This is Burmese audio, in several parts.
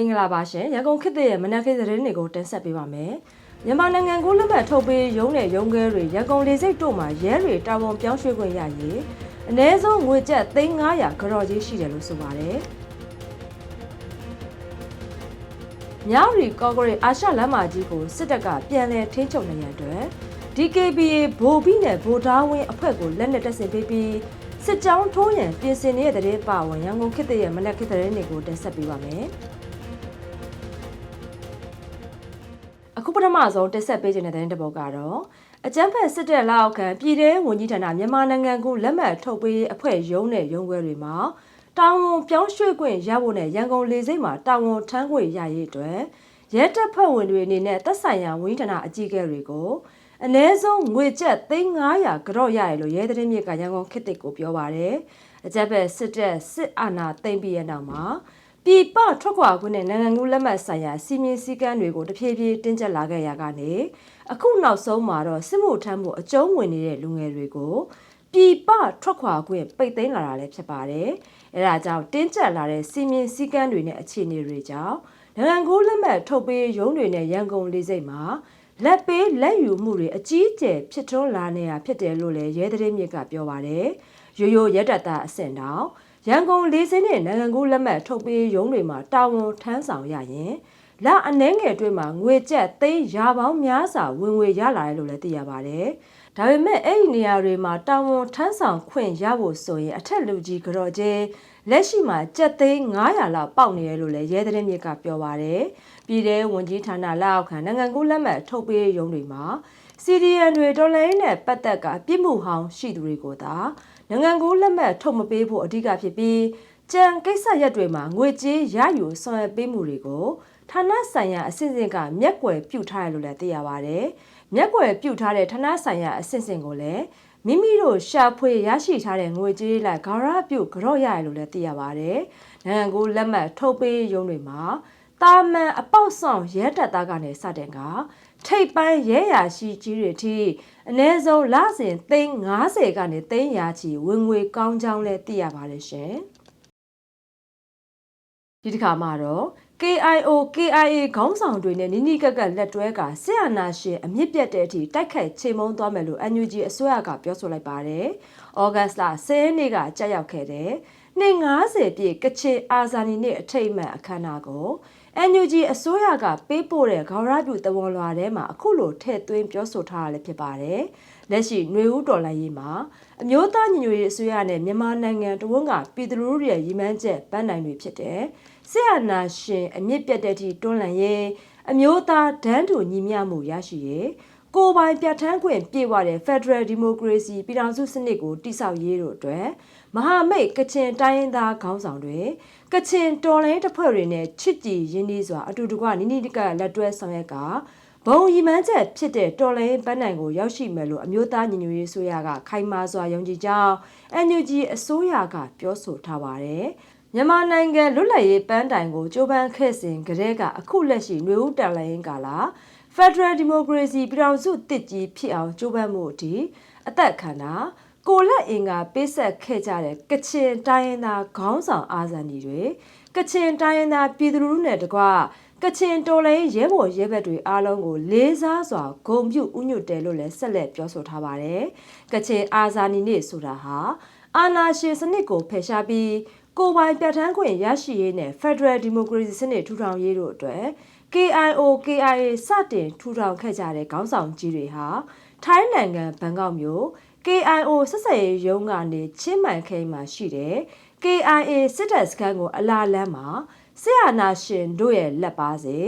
င်္ဂလာပါရှင်ရန်ကုန်ခေတ်သစ်ရဲ့မနက်ခင်းသတင်းတွေကိုတင်ဆက်ပေးပါမယ်မြန်မာနိုင်ငံကိုလက်မှတ်ထုတ်ပေးရုံးတဲ့ရုံးခဲတွေရန်ကုန်လေဆိပ်တို့မှာရဲတွေတာဝန်ပြောင်းရွှေ့ခွင့်ရရေးအ ਨੇ ဆုံးငွေကျပ်3900ကြော်ကြီးရှိတယ်လို့ဆိုပါတယ်ညရီကော့ဂရိတ်အာရှလမ်းမကြီးကိုစစ်တပ်ကပြန်လည်ထိန်းချုပ်နိုင်ရန်အတွက် DKBA ဗိုလ်ပြီးနဲ့ဗိုလ်သားဝင်းအဖွဲ့ကိုလက်နက်တပ်ဆင်ပေးပြီးစစ်ကြောင်းထိုးရန်ပြင်ဆင်နေတဲ့တဲ့ပါဝင်ရန်ကုန်ခေတ်သစ်ရဲ့မနက်ခင်းသတင်းတွေကိုတင်ဆက်ပေးပါမယ်။ အခုပထမဆုံးတင်ဆက်ပေးခြင်းတဲ့သတင်းတစ်ပုဒ်ကတော့အကြမ်းဖက်စစ်တပ်လက်အောက်ခံပြည်ထောင်ဝန်ကြီးဌာနမြန်မာနိုင်ငံကိုလက်မှတ်ထုတ်ပေးအဖွဲ့ရုံးနဲ့ရုံးခွဲတွေမှာတာဝန်ပြောင်းရွှေ့ခွင့်ရဖို့နဲ့ရန်ကုန်လေဆိပ်မှာတာဝန်ထမ်းခွင့်ရရေးအတွက်ရဲတပ်ဖွဲ့ဝင်တွေအနေနဲ့သက်ဆိုင်ရာဝန်ကြီးဌာနအကြီးအကဲတွေကိုအ ਨੇ ဆုံးငွေကျပ်3900ကြော့ရတယ်လို့ရဲသတင်းမြစ်ကရန်ကုန်ခေတ်တစ်ကိုပြောပါတယ်။အကြက်ဘက်စစ်တပ်စစ်အာဏာသိမ်းပြီးတဲ့နောက်မှာ ပြည်ပထွက်ခွာခွင့်နဲ့နိုင်ငံကူးလက်မှတ်ဆိုင်ရာစီမင်းစည်းကမ်းတွေကိုတဖြည်းဖြည်းတင်းကျပ်လာခဲ့ရကနေအခုနောက်ဆုံးမှာတော့စစ်မှုထမ်းမှုအကျုံးဝင်နေတဲ့လူငယ်တွေကိုပြည်ပထွက်ခွာခွင့်ပိတ်သိမ်းလာတာလည်းဖြစ်ပါတယ်။အဲဒါကြောင့်တင်းကျပ်လာတဲ့စီမင်းစည်းကမ်းတွေနဲ့အခြေအနေတွေကြောင့်နိုင်ငံကူးလက်မှတ်ထုတ်ပေးရုံးတွေနဲ့ရန်ကုန်လေးစိတ်မှာလက်ပေးလက်ယူမှုတွေအကြီးအကျယ်ဖြစ်ထွန်းလာနေတာဖြစ်တယ်လို့လည်းရဲသတင်းမြစ်ကပြောပါတယ်။ရိုးရိုးရဲတပ်သားအဆင့်တောင် ရန်ကုန်လေးစင်းနဲ့နိုင်ငံကူးလက်မှတ်ထုတ်ပေးရုံးတွေမှာတာဝန်ထမ်းဆောင်ရရင်လအနှဲငယ်အတွင်းမှာငွေကျပ်သိန်းရာပေါင်းများစွာဝင်ငွေရလာတယ်လို့လည်းသိရပါတယ်။ဒါပေမဲ့အဲ့ဒီနေရာတွေမှာတာဝန်ထမ်းဆောင်ခွင့်ရဖို့ဆိုရင်အထက်လူကြီးကြော်ကျဲလက်ရှိမှာကျပ်သိန်း900လောက်ပေါက်နေတယ်လို့လည်းရဲသတင်းမြစ်ကပြောပါတယ်။ပြည်ထောင်ဝန်ကြီးဌာနလက်အောက်ခံနိုင်ငံကူးလက်မှတ်ထုတ်ပေးရုံးတွေမှာစီဒီအန်တွေဒေါ်လာရင်းနဲ့ပတ်သက်ကအပြစ်မှုဟောင်းရှိသူတွေကိုသာ နိုင်ငံကူးလက်မှတ်ထုတ်မပေးဖို့အဓိကဖြစ်ပြီးကြံကိစ္စရက်တွေမှာငွေကြေးရယူဆောင်ရွက်ပေးမှုတွေကိုဌာနဆိုင်ရာအဆင့်ဆင့်ကမျက်ကွယ်ပြုထားတယ်လို့လည်းသိရပါတယ်။မျက်ကွယ်ပြုထားတဲ့ဌာနဆိုင်ရာအဆင့်ဆင့်ကိုလည်းမိမိတို့ရှာဖွေရရှိထားတဲ့ငွေကြေးလိုက်ဂါရပြုကြော့ရတယ်လို့လည်းသိရပါတယ်။နိုင်ငံကူးလက်မှတ်ထုတ်ပေးရုံးတွေမှာတာမန်အပေါက်ဆောင်ရဲတပ်သားကနေစတင်က ထိပ်ပိုင်းရဲရာရှိကြီးတွေထိအ ਨੇ ဆုံးလစဉ်သိန်း90ကနေသိန်းရာချီဝင်ငွေကောင်းကြောင်းလဲသိရပါတယ်ရှင်ဒီတစ်ခါမှာတော့ KIO KIA ခေါင်းဆောင်တွေနဲ့နိနိကက်ကက်လက်တွဲကဆရာနာရှင်အမြင့်ပြတ်တဲ့အထိတိုက်ခိုက်ချိန်မုံသွားမယ်လို့ NUG အစိုးရကပြောဆိုလိုက်ပါတယ်။ဩဂတ်စ်လ10ရက်နေ့ကကြာရောက်ခဲ့တဲ့နှစ်90ပြည့်ကချင်အာဇာနည်နေ့အထိတ်အမှန်အခမ်းအနားကို NUG အစိုးရကပေးပို့တဲ့ဂေါရပြုတဝန်လွာထဲမှာအခုလိုထည့်သွင်းပြောဆိုထားရလည်းဖြစ်ပါတယ်။လက်ရှိຫນွေဦးတော်လှန်ရေးမှာအမျိုးသားညီညွတ်ရေးအစိုးရနဲ့မြန်မာနိုင်ငံတဝန်းကပြည်သူလူထုရဲ့ရည်မှန်းချက်ပန်းနိုင်တွေဖြစ်တဲ့ဆရာနာရှင်အမြင့်ပြတ်တဲ့ထိတွန်းလှန်ရေးအမျိုးသားဒန်းတူညီမျှမှုရရှိရေး ကိုယ်ပိုင်ပြဋ္ဌာန်းခွင့်ပြေဝတဲ့ Federal Democracy ပြည်ထောင်စုစနစ်ကိုတိဆောက်ရေးတို့အတွက်မဟာမိတ်ကချင်တိုင်းရင်းသားခေါင်းဆောင်တွေကချင်တော်လိုင်းတပ်ဖွဲ့တွေနဲ့ချစ်ကြည်ရင်းနှီးစွာအတူတကွနိနိတကလက်တွဲဆောင်ရွက်ကဘုံရီမန်းချက်ဖြစ်တဲ့တော်လိုင်းပန်းနိုင်ကိုရောက်ရှိမယ်လို့အမျိုးသားညီညွတ်ရေးဆိုရကခိုင်မာစွာယုံကြည်ကြောင်း NUG အစိုးရကပြောဆိုထားပါတယ်။မြန်မာနိုင်ငံလွတ်လပ်ရေးပန်းတိုင်ကိုကြိုးပမ်းခဲ့စဉ်ကတည်းကအခုလက်ရှိຫນွေဦးတန်လိုင်းကာလာ Federal Democracy ပြည်ထောင်စုတစ်ကြီးဖြစ်အောင်ကြိုးပမ်းမှုအထိအသက်ခံတာကိုလက်အင်ကပေးဆက်ခဲ့ကြတဲ့ကချင်တိုင်းရင်းသားခေါင်းဆောင်အာဇာနည်တွေကချင်တိုင်းရင်းသားပြည်သူလူထုနဲ့တကွကချင်တော်လိုင်းရဲဘော်ရဲဘက်တွေအားလုံးကိုလေးစားစွာဂုဏ်ပြုဥညွတ်တယ်လို့လည်းဆက်လက်ပြောဆိုထားပါတယ်။ကချင်အာဇာနည်နေ့ဆိုတာဟာအာနာရှင်စနစ်ကိုဖယ်ရှားပြီးကိုယ်ပိုင်ပြဋ္ဌာန်းခွင့်ရရှိရေးနဲ့ Federal Democracy စနစ်ထူထောင်ရေးတို့အတွက် KIO KIA စတင်ထူထောင်ခဲ့ကြတဲ့ခေါင်းဆောင်ကြီးတွေဟာထိုင်းနိုင်ငံဘန်ကောက်မြို့ KIO ဆက်ဆက်ရေးရုံးကနေချင်းမှန်ခိမှာရှိတယ် KIA စစ်တပ်စခန်းကိုအလာလန်းမှာဆရာနာရှင်တို့ရဲ့လက်ပါစေ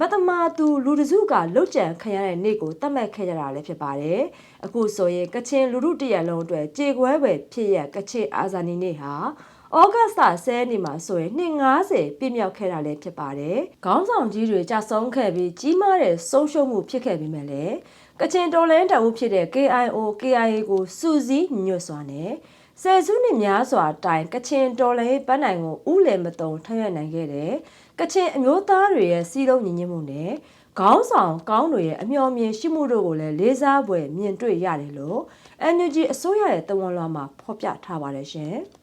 မတမာသူလူတစုကလုတ်ကြံခံရတဲ့နေ့ကိုတတ်မှတ်ခဲ့ကြတာလည်းဖြစ်ပါတယ်။အခုဆိုရင်ကချင်လူထုတရက်လုံးအတွက်ကြေကွဲပဲဖြစ်ရကချင်အာဇာနည်နေ့ဟာ ဩဂတ်စ်လ10နှစ်မှာဆိုရင်250ပြည့်မြောက်ခဲ့တာလည်းဖြစ်ပါတယ်။ခေါင်းဆောင်ကြီးတွေကြဆုံးခဲ့ပြီးကြီးမားတဲ့ဆုံးရှုံးမှုဖြစ်ခဲ့ပြီးမှလည်းကချင်တော်လန်တအုပ်ဖြစ်တဲ့ KIO KIA ကိုစူးစီးညွတ်စွာနဲ့ဆယ်စုနှစ်များစွာတိုင်ကချင်တော်လှန်ရေးပန်းနိုင်ကိုဥလည်မတုံထရွက်နိုင်ခဲ့တဲ့ကချင်အမျိုးသားတွေရဲ့စီးလုံးညီညွတ်မှုနဲ့ခေါင်းဆောင်ကောင်းတွေရဲ့အမျှော်မြင်ရှိမှုတို့ကိုလည်းလေးစားပွဲမြင်တွေ့ရတယ်လို့ NUG အစိုးရရဲ့တဝန်လွှာမှာဖော်ပြထားပါတယ်ရှင်။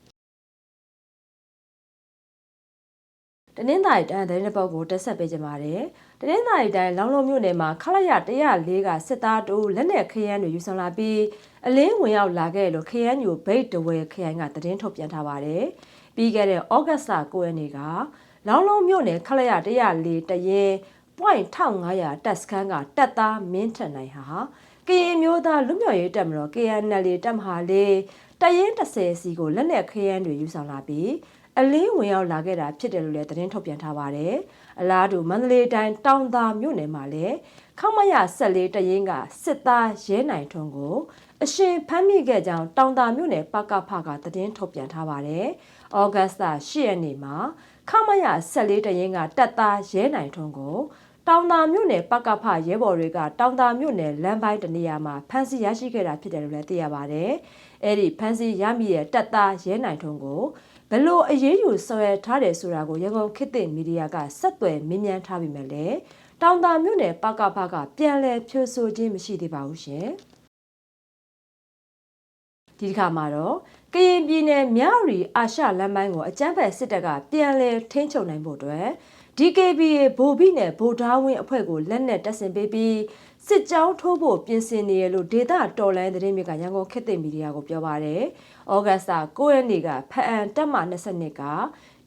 တတနင်္သာရီတိုင်းသတင်းတစ်ပုဒ်ကိုတက်ဆက်ပေးကြပါမယ်။တနင်္သာရီတိုင်းလောင်းလုံးမြို့နယ်မှာခလိုက်ရ104ကစစ်သားတို့လက်နက်ခရမ်းတွေယူဆောင်လာပြီးအလင်းဝင်ရောက်လာခဲ့လို့ခရမ်းညိုဘိတ်တဝဲခရိုင်ကသတင်းထုတ်ပြန်ထားပါတယ်။ပြီးခဲ့တဲ့ဩဂတ်စ်လ9ရက်နေ့ကလောင်းလုံးမြို့နယ်ခလိုက်ရ104တရဲ .1500 တက်စခန်းကတက်သားမင်းထန်နိုင်ဟာကရင်မျိုးသားလူမျိုးရေးတက်မတော် KNL တက်မဟာလေးတရင်30စီကိုလက်နက်ခရမ်းတွေယူဆောင်လာပြီး အလင်းဝင်ရောက်လာခဲ့တာဖြစ်တယ်လို့လည်းသတင်းထုတ်ပြန်ထားပါတယ်။အလားတူမန္တလေးတိုင်းတောင်သာမြို့နယ်မှာလည်းခမရ14တရင်ကစစ်သားရဲနိုင်ထွန်းကိုအရှင်ဖမ်းမိခဲ့ကြောင်းတောင်သာမြို့နယ်ပကဖကသတင်းထုတ်ပြန်ထားပါတယ်။ဩဂတ်စ်လ10ရက်နေ့မှာခမရ14တရင်ကတပ်သားရဲနိုင်ထွန်းကိုတောင်သာမြို့နယ်ပကဖရဲဘော်တွေကတောင်သာမြို့နယ်လမ်းပိုင်းတနေရာမှာဖမ်းဆီးရရှိခဲ့တာဖြစ်တယ်လို့လည်းသိရပါတယ်။အဲ့ဒီဖမ်းဆီးရမိတဲ့တပ်သားရဲနိုင်ထွန်းကို ဘလို့အရေးယူဆွဲထားတယ်ဆိုတာကိုရန်ကုန်ခေတ်သစ်မီဒီယာကဆက်သွယ်မြင်းမြန်းထားပြီမဲ့လေတောင်တာမြို့နယ်ပကဖကပြန်လည်ဖြိုဆိုခြင်းမရှိသေးပါဘူးရှင်ဒီတစ်ခါမှာတော့ကရင်ပြည်နယ်မြရီအာရှလမ်းပိုင်းကိုအကြမ်းဖက်စစ်တပ်ကပြန်လည်ထိန်းချုပ်နိုင်ဖို့အတွက် DKBA ဗိုလ်ဘိနဲ့ဗိုလ်ဓာဝင်းအဖွဲ့ကိုလက်နက်တပ်ဆင်ပေးပြီး စစ်ကြောင်းထိုးဖို့ပြင်ဆင်နေရလို့ဒေတာတော်လိုင်းသတင်းမြစ်ကရန်ကုန်ခေတ်သစ်မီဒီယာကိုပြောပါရယ်။ဩဂတ်စ်9ရက်နေ့ကဖအန်တက်မ22က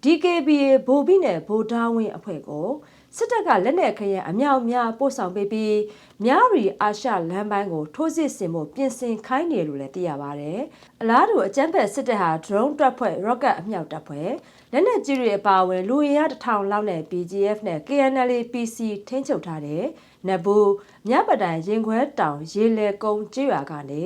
DKBA ဗိုလ်ဘိနဲ့ဗိုလ်ဓာဝင်းအဖွဲ့ကိုစစ်တပ်ကလက်နက်ခရဲအမြောက်များပို့ဆောင်ပေးပြီးမြရီအာရှလမ်းပိုင်းကိုထိုးစစ်ဆင်ဖို့ပြင်ဆင်ခိုင်းနေလို့လည်းသိရပါဗျ။အလားတူအကြမ်းဖက်စစ်တပ်ဟာ drone တပ်ဖွဲ့ rocket အမြောက်တပ်ဖွဲ့ လက်နက်ကြီးတွေအပါအဝင်လူရင်းတထောင်လောက်နဲ့ BGF နဲ့ KNL PC ထိန်းချုပ်ထားတဲ့နဘူးမြပတိုင်ရင်ခွဲတောင်ရေလေကုန်းကျွော်ကနေ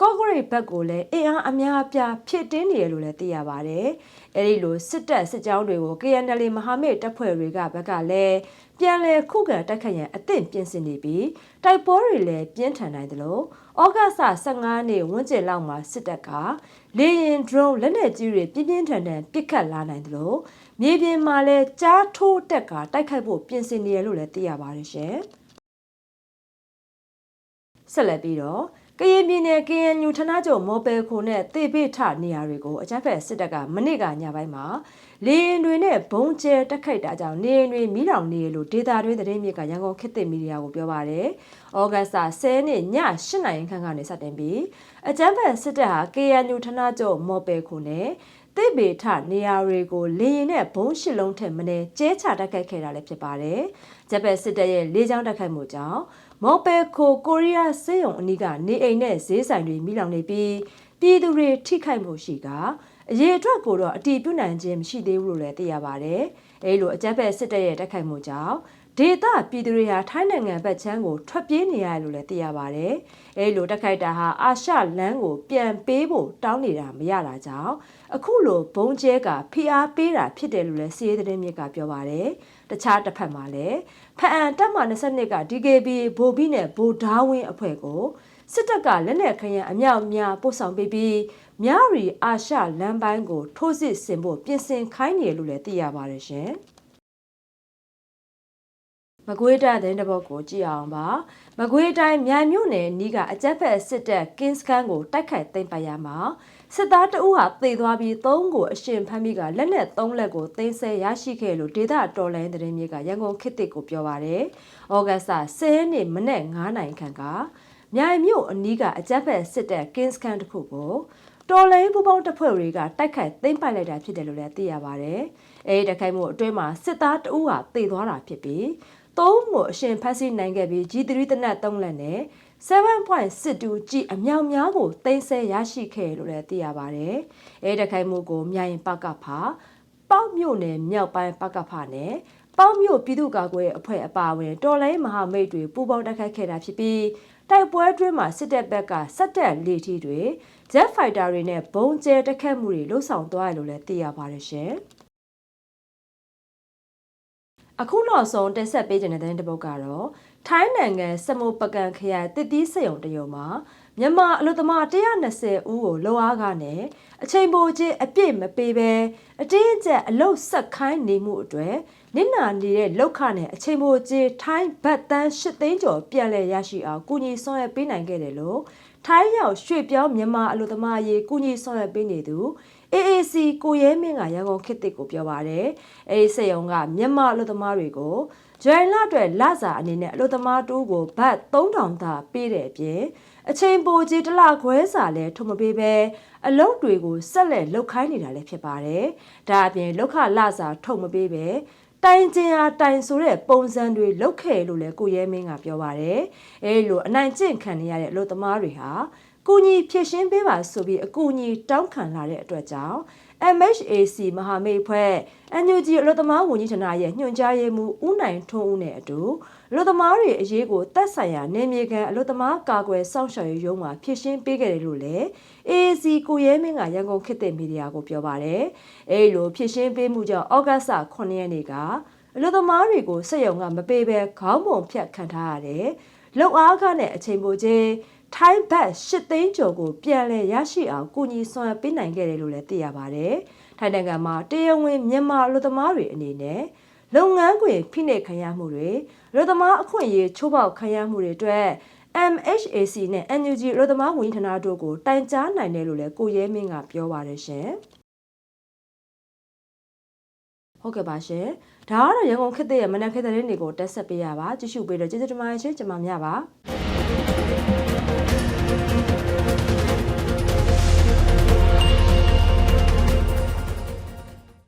ကော့ဂရိတ်ဘက်ကိုလည်းအင်အားအများအပြားဖြစ်တင်းနေရလို့လည်းသိရပါတယ်။အဲဒီလိုစစ်တပ်စစ်ကြောင်းတွေကို KNL မဟာမိတ်တပ်ဖွဲ့တွေကဘက်ကလည်းပြန်လည်ခုခံတိုက်ခတ်ရန်အသင့်ပြင်ဆင်နေပြီးတိုက်ပွဲတွေလည်းပြင်းထန်နိုင်တယ်လို့ ဩဂတ်စ်15နေ့ဝန်းကျင်လောက်မှာစစ်တပ်ကလေရင် drone လက်နက်ကြီးတွေပြင်းပြင်းထန်ထန်ပစ်ခတ်လာနိုင်တယ်လို့မြေပြင်မှာလည်းကြားထိုးတက်ကတိုက်ခိုက်ဖို့ပြင်ဆင်နေရလို့လည်းသိရပါတယ်ရှင်ဆက်လက်ပြီးတော့ကရင်ပြည်နယ် KNU ဌာနချုပ်မော်ပယ်ခိုနဲ့တေပိထနေရာတွေကိုအကြမ်းဖက်စစ်တပ်ကမနစ်ကညပိုင်းမှာ လေရင်တွေနဲ့ဘုံကျဲတက်ခိုက်တာကြောင့်နေရင်တွေမိလောင်နေရလို့ဒေတာတွင်းသတင်းမြစ်ကရန်ကုန်ခေတ်သစ်မီဒီယာကိုပြောပါတယ်။ဩဂတ်စ်10နှစ်ည8နာရီခန့်ကနေစတင်ပြီးအကြမ်းဖက်စစ်တပ်ဟာ KNU ဌာနချုပ်မော်ပယ်ခိုနဲ့တိပေထနေရာတွေကိုလေရင်နဲ့ဘုံရှစ်လုံးထက်မင်းကျဲချတက်ခိုက်ခဲ့တာလည်းဖြစ်ပါတယ်။ဂျပန်စစ်တပ်ရဲ့လေကြောင်းတက်ခိုက်မှုကြောင့်မော်ပယ်ခိုကိုရီးယားစေယုံအနီးကနေအိမ်နဲ့ဈေးဆိုင်တွေမိလောင်နေပြီးပြည်သူတွေထိခိုက်မှုရှိက အရေးအတွက်ကိုတော့အတီးပြုတ်နိုင်ခြင်းမရှိသေးဘူးလို့လည်းသိရပါတယ်။အဲလိုအကြမ်းဖက်စစ်တပ်ရဲ့တက်ခိုက်မှုကြောင့်ဒေသပြည်သူတွေဟာထိုင်းနိုင်ငံဘက်ချမ်းကိုထွက်ပြေးနေရတယ်လို့လည်းသိရပါတယ်။အဲလိုတက်ခိုက်တာဟာအာရှလမ်းကိုပြန်ပေးဖို့တောင်းနေတာမရတာကြောင့်အခုလိုဘုံကျဲကဖိအားပေးတာဖြစ်တယ်လို့လည်းစီးရဲသတင်းမြစ်ကပြောပါတယ်။တခြားတစ်ဖက်မှာလည်းဖအန်တက်မ22က DKB ဗိုလ်ဘီနဲ့ဗိုလ်ဓာဝင်းအဖွဲ့ကိုစစ်တပ်ကလက်နက်ခရံအမြောက်များပို့ဆောင်ပေးပြီး မြရီအာရှလမ်းပိုင်းကို ထိုးစစ်ဆင်ဖို့ပြင်ဆင်ခိုင်းနေလို့လည်းသိရပါတယ်ရှင်။မကွေးတိုင်းတဲ့တပုတ်ကိုကြည့်အောင်ပါမကွေးတိုင်းမြိုင်မြို့နယ်နီးကအကြက်ဖက်စစ်တပ်ကင်းစကန်ကိုတိုက်ခိုက်သိမ်းပိုက်ရမှာစစ်သားတအုပ်ဟာသေသွားပြီးသုံးကိုအရှင်ဖမ်းမိကလက်နက်သုံးလက်ကိုသိမ်းဆဲရရှိခဲ့လို့ဒေတာတော်လိုင်းတဲ့မြေကရန်ကုန်ခေတ်တစ်ကိုပြောပါရယ်။ဩဂတ်စ်10ရက်နေ့မနေ့9နိုင်ခန့်ကမြိုင်မြို့အနီးကအကြက်ဖက်စစ်တပ်ကင်းစကန်တစ်ခုကို တော်လိုင်းပူပေါင်းတပ်ဖွဲ့တွေကတိုက်ခိုက်သိမ်းပိုက်လိုက်တာဖြစ်တယ်လို့လည်းသိရပါဗျ။အဲဒီတိုက်ခိုက်မှုအတွင်းမှာစစ်သားတအုပ်ဟာသေသွားတာဖြစ်ပြီးသုံးကိုအရှင်ဖက်စီနိုင်ခဲ့ပြီး G3 တနတ်3လက်နဲ့7.62 G အမြောက်များကိုတင်ဆက်ရရှိခဲ့လို့လည်းသိရပါတယ်။အဲတခိုင်မှုကိုမြိုင်ပကဖာပေါက်မြို့နယ်မြောက်ပိုင်းပကဖာနဲ့ပေါက်မြို့ပြည်သူ့ကာကွယ်အဖွဲ့အပါအဝင်တော်လိုင်းမဟာမိတ်တွေပူးပေါင်းတိုက်ခိုက်ခဲ့တာဖြစ်ပြီးတိုက်ပွဲတွင်းမှာစစ်တပ်ဘက်ကစက်တက်လေထီတွေ Jet Fighter တွေနဲ့ဘုံကျဲတက်ခတ်မှုတွေလှုပ်ဆောင်သွားရလို့လည်းသိရပါတယ်ရှင်။အခုနောက်ဆုံးတက်ဆက်ပေးခြင်းတဲ့တဲ့တပုတ်ကတော့ထိုင်းနိုင်ငံစမုပကံခရိုင်တစ်တီးစယုံတရုံမှာမြန်မာအလို့သမား120ဦးကိုလောအားကနဲ့အချိန်ပိုချင်းအပြည့်မပေးဘဲအတင်းအကျပ်အလုတ်ဆက်ခိုင်းနေမှုအတွက်နစ်နာနေတဲ့လောက်ခနဲ့အချိန်ပိုချင်းထိုင်းဘတ်တန်း၈သိန်းကျော်ပြန်လည်ရရှိအောင်ကုညီဆောင်ရွက်ပေးနိုင်ခဲ့တယ်လို့ ထိုင်းရောက်ရွှေ့ပြောင်းမြန်မာအလို့သမားရေးကုညီဆောင်ရွက်ပေးနေသူ AAC ကိုရဲမင်းကရန်ကုန်ခေတ်သစ်ကိုပြောပါတယ်အဲဒီစက်ရုံကမြန်မာအလုပ်သမားတွေကိုဂျွန်လအတွက်လစာအနေနဲ့အလုပ်သမားတိုးကိုဘတ်3000သာပေးတဲ့အပြင်အချိန်ပိုကြီးတစ်လခွဲစာလည်းထုတ်မပေးဘဲအလုပ်တွေကိုဆက်လက်လုပ်ခိုင်းနေတာလည်းဖြစ်ပါတယ်။ဒါအပြင်လောက်ခလစာထုတ်မပေးဘဲ တိုင်ကျင်အားတိုင်ဆိုတဲ့ပုံစံတွေလောက်ခဲ့လို့လည်းကိုရဲမင်းကပြောပါတယ်။အဲလိုအနိုင်ကျင့်ခံနေရတဲ့အလုပ်သမားတွေဟာကူညီဖြစ်ရှင်းပေးပါဆိုပြီးအကူအညီတောင်းခံလာတဲ့အတွက်ကြောင့် MHAC မဟာမိတ်ဖွဲ့ NUG အလို့သမားဝန်ကြီးဌာနရဲ့ညွှန်ကြားရေးမှူးဦးနိုင်ထွန်းဦးနဲ့အတူအလို့သမားတွေအရေးကိုတက်ဆိုင်ရာနေမြေကန်အလို့သမားကာကွယ်စောင့်ရှောက်ရေးရုံးမှာဖြစ်ရှင်းပေးခဲ့တယ်လို့လည်း AAC ကိုရဲမင်းကရန်ကုန်ခေတ်သစ်မီဒီယာကိုပြောပါတယ်။အဲဒီလိုဖြစ်ရှင်းပေးမှုကြောင့်ဩဂတ်စ်9ရက်နေ့ကအလို့သမားတွေကိုစက်ရုံကမပေးဘဲခေါင်းပုံဖြတ်ခံထားရတယ်။လုံအားကနဲ့အချိန်ပိုချင်းထိုင်းဘတ်၈သိန်းကျော်ကိုပြန်လည်ရရှိအောင်ကုညီဆောင်ရွက်ပေးနိုင်ခဲ့တယ်လို့လည်းသိရပါတယ်။ထိုင်းနိုင်ငံမှာတရားဝင်မြန်မာလူသမားတွေအနေနဲ့လုပ်ငန်းခွင်ဖိနှိပ်ခံရမှုတွေလူသမားအခွင့်အရေးချိုးဖောက်ခံရမှုတွေအတွက် MHAC နဲ့ NUG လူသမားဝန်ကြီးဌာနတို့ကိုတိုင်ကြားနိုင်တယ်လို့လည်းကိုရဲမင်းကပြောပါတယ်ရှင်။ဟုတ်ကဲ့ပါရှင်။ဒါကတော့ရန်ကုန်ခေတ်သစ်ရဲ့မနက်ခေတ်သတင်းတွေကိုတက်ဆက်ပေးရပါကြည့်ရှုပေးတော့ကျေးဇူးတင်ပါတယ်ရှင်ကျွန်မမြပါ။